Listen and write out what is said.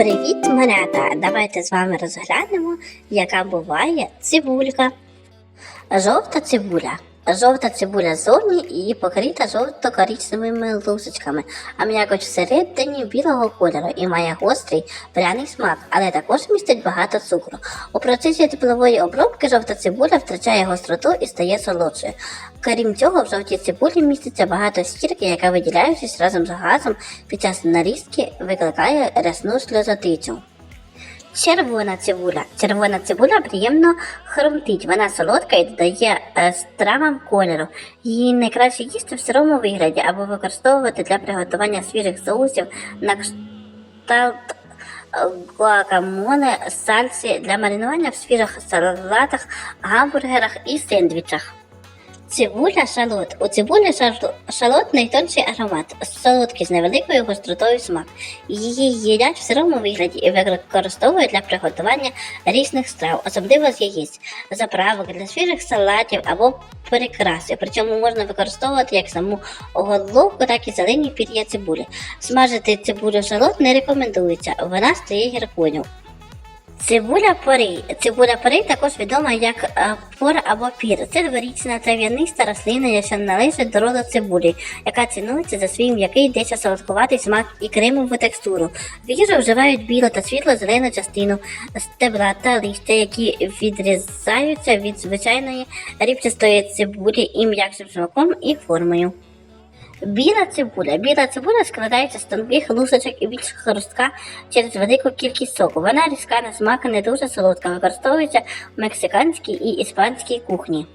Привіт, малята! Давайте з вами розглянемо, яка буває цибулька. Жовта цибуля. Жовта цибуля ззовні і покрита жовто-коричневими лусочками, а м'якоть всередині білого кольору і має гострий пряний смак, але також містить багато цукру. У процесі теплової обробки жовта цибуля втрачає гостроту і стає солодшою. Крім цього, в жовтій цибулі міститься багато сірки, яка виділяючись разом з газом під час нарізки, викликає рясну сльозотицю. Червона цибуля. Червона цибуля приємно хрумтить. Вона солодка і додає е, стравам кольору. Її найкраще їсти в сирому вигляді або використовувати для приготування свіжих соусів на кшталт гуакамоле, сальсі для маринування в свіжих салатах, гамбургерах і сендвічах. Цибуля шалот. У цибулі шалот найтонший аромат, солодкий з невеликою гостротою смак. Її їдять в сирому вигляді і використовують для приготування різних страв, особливо з яєць, заправок для свіжих салатів або прикраси. Причому можна використовувати як саму головку, так і зелені пір'я цибулі. Смажити цибулю шалот не рекомендується, вона стає гіркою. Цибуля порей. Цибуля порей також відома як е, пор або пір. Це дворічна трав'яниста рослина, що належить до роду цибулі, яка цінується за свій м'який дещо солодкуватий смак і кремову текстуру. В їжу вживають білу та світло-зелену частину стебла та листя, які відрізаються від звичайної рібчастої цибулі і м'якшим смаком і формою. Біла цибуля. Біла цибуля складається з тонких лусочок і більш хрустка через велику кількість соку. Вона різка на смак, не дуже солодка, використовується в мексиканській і іспанській кухні.